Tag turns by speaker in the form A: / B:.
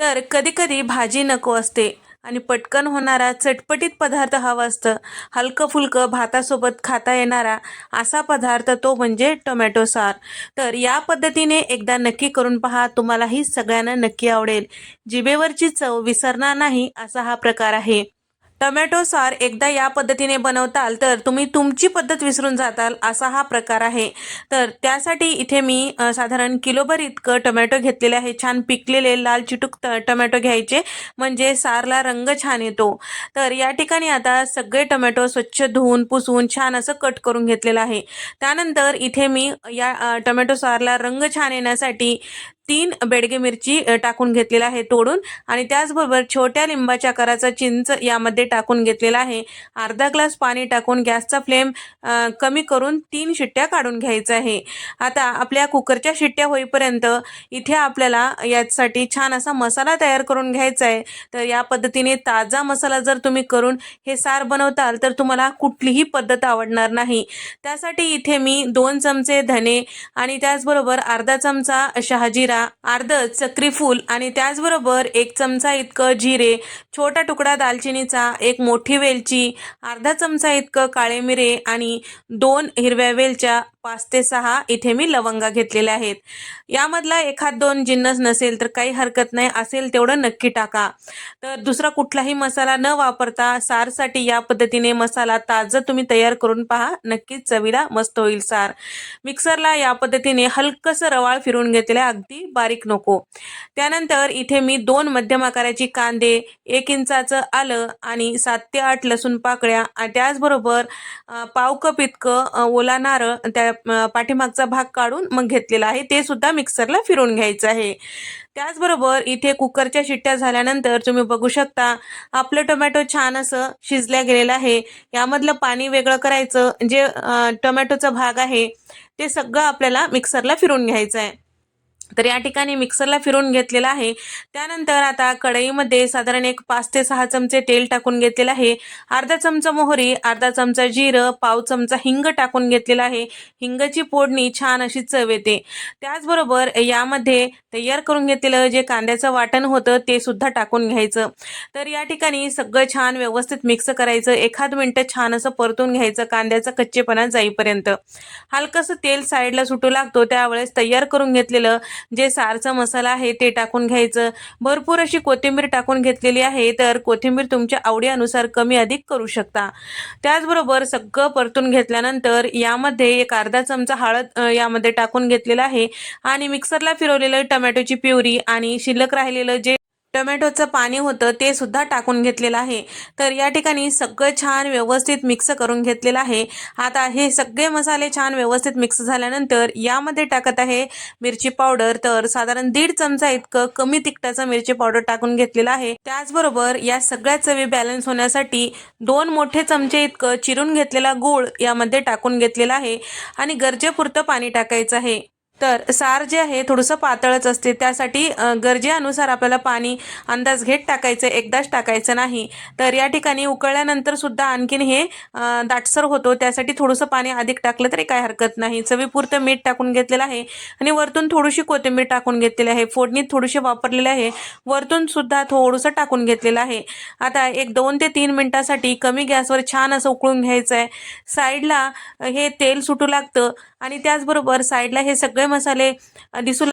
A: तर कधीकधी भाजी नको असते आणि पटकन होणारा चटपटीत पदार्थ हवा असतं. हलकं फुलकं भातासोबत खाता येणारा असा पदार्थ तो म्हणजे टोमॅटो सार. तर या पद्धतीने एकदा नक्की करून पहा तुम्हालाही सगळ्यांना नक्की आवडेल. जिभेवरची चव विसरणार नाही असा हा प्रकार आहे. टोमॅटो सार एकदा या पद्धतीने बनवताल तर तुम्ही तुमची पद्धत विसरून जाताल असा हा प्रकार आहे. तर त्यासाठी इथे मी साधारण किलोभर इतकं टोमॅटो घेतलेले आहे. छान पिकलेले लाल चिटूक ट- टोमॅटो घ्यायचे. म्हणजे सारला रंग छान येतो. तर या ठिकाणी आता सगळे टोमॅटो स्वच्छ धुवून पुसून छान असं कट करून घेतलेलं आहे. त्यानंतर इथे मी या टोमॅटो सारला रंग छान येण्यासाठी तीन बेडगे मिरची टाकून घेतलेला आहे तोडून आणि त्याचबरोबर छोट्या लिंबाच्या आकाराचा चिंच यामध्ये टाकून घेतलेला आहे. अर्धा ग्लास पाणी टाकून गॅसचा फ्लेम कमी करून तीन शिट्ट्या काढून घ्यायचं आहे. आता आपल्या कुकरच्या शिट्ट्या होईपर्यंत इथे आपल्याला यासाठी छान असा मसाला तयार करून घ्यायचा आहे. तर या पद्धतीने ताजा मसाला जर तुम्ही करून हे सार बनवताल तर तुम्हाला कुठलीही पद्धत आवडणार नाही. त्यासाठी इथे मी दोन चमचे धने आणि त्याचबरोबर अर्धा चमचा शहाजिरा अर्ध चक्रीफूल आणि त्याचबरोबर एक चमचा इतकं जिरे छोटा तुकडा दालचिनीचा एक मोठी वेलची अर्धा चमचा इतकं काळे मिरे आणि दोन हिरव्या वेलच्या पाच ते सहा इथे मी लवंगा घेतलेल्या आहेत. यामधला एखाद दोन जिन्नस नसेल तर काही हरकत नाही असेल तेवढं नक्की टाका. तर दुसरा कुठलाही मसाला न वापरता सारसाठी या पद्धतीने मसाला ताजं तुम्ही तयार करून पहा नक्कीच चवीला मस्त होईल सार. मिक्सरला या पद्धतीने हलकंसं रवाळ फिरून घेतलेला अगदी बारीक नको. त्यानंतर इथे मी दोन मध्यम आकाराची कांदे एक इंचाचं आलं आणि सात ते आठ लसूण पाकळ्या त्याचबरोबर पाव कप इतकं ओला नारळ त्या पाठीमागचा भाग काढून मग घेतलेला आहे. ते सुद्धा मिक्सरला फिरून घ्यायचं आहे. त्याचबरोबर इथे कुकरच्या शिट्ट्या झाल्यानंतर तुम्ही बघू शकता आपलं टोमॅटो छान असं शिजल्या गेलेलं आहे. यामधलं पाणी वेगळं करायचं. जे टोमॅटोचा भाग आहे ते सगळं आपल्याला मिक्सरला फिरून घ्यायचं आहे. तर या ठिकाणी मिक्सरला फिरून घेतलेला आहे. त्यानंतर आता कढईमध्ये साधारण एक पाच ते सहा चमचे तेल टाकून घेतलेलं आहे. अर्धा चमचा मोहरी अर्धा चमचा जिरं पाव चमचा हिंग टाकून घेतलेला आहे. हिंगाची फोडणी छान अशी चव येते. त्याचबरोबर यामध्ये तयार करून घेतलेलं जे कांद्याचं वाटण होतं ते सुद्धा टाकून घ्यायचं. तर या ठिकाणी सगळं छान व्यवस्थित मिक्स करायचं. एखाद मिनटं छान असं परतून घ्यायचं कांद्याचा कच्चेपणा जाईपर्यंत. हलकंसं तेल साईडला सुटू लागतो त्यावेळेस तयार करून घेतलेलं जे सारचा मसाला आहे ते टाकून घ्यायचं. भरपूर अशी कोथिंबीर टाकून घेतलेली आहे तर कोथिंबीर तुमच्या आवडीनुसार कमी अधिक करू शकता. त्याचबरोबर सगळं परतून घेतल्यानंतर यामध्ये एक अर्धा चमचा हळद यामध्ये टाकून घेतलेला आहे. आणि मिक्सरला फिरवलेलं टमॅटोची प्युरी आणि शिल्लक राहिलेलं जे टोमॅटोचं पाणी होतं ते सुद्धा टाकून घेतलेलं आहे. तर या ठिकाणी सगळं छान व्यवस्थित मिक्स करून घेतलेलं आहे. आता हे सगळे मसाले छान व्यवस्थित मिक्स झाल्यानंतर यामध्ये टाकत आहे मिरची पावडर. तर साधारण दीड चमचा इतकं कमी तिखटाचं मिरची पावडर टाकून घेतलेलं आहे. त्याचबरोबर या सगळ्या चवी बॅलन्स होण्यासाठी दोन मोठे चमचे इतकं चिरून घेतलेला गूळ यामध्ये टाकून घेतलेला आहे. आणि गरजेपुरतं पाणी टाकायचं आहे. तर सार जे आहे थोडंसं पातळच असते. त्यासाठी गरजेनुसार आपल्याला पाणी अंदाज घेत टाकायचं एकदाच टाकायचं नाही. तर या ठिकाणी उकळल्यानंतर सुद्धा आणखीन हे दाटसर होतो. त्यासाठी थोडंसं पाणी अधिक टाकलं तरी काय हरकत नाही. चवीपुरतं मीठ टाकून घेतलेलं आहे आणि वरतून थोडीशी कोथिंबीर टाकून घेतलेली आहे. फोडणीत थोडीशी वापरलेली आहे. वरतून सुद्धा थोडंसं टाकून घेतलेलं आहे. आता एक दोन ते तीन मिनटासाठी कमी गॅसवर छान असं उकळून घ्यायचं आहे साईडला हे तेल सुटू लागतं. आणि त्याचबरोबर साईडला हे सगळे मसाले दिसू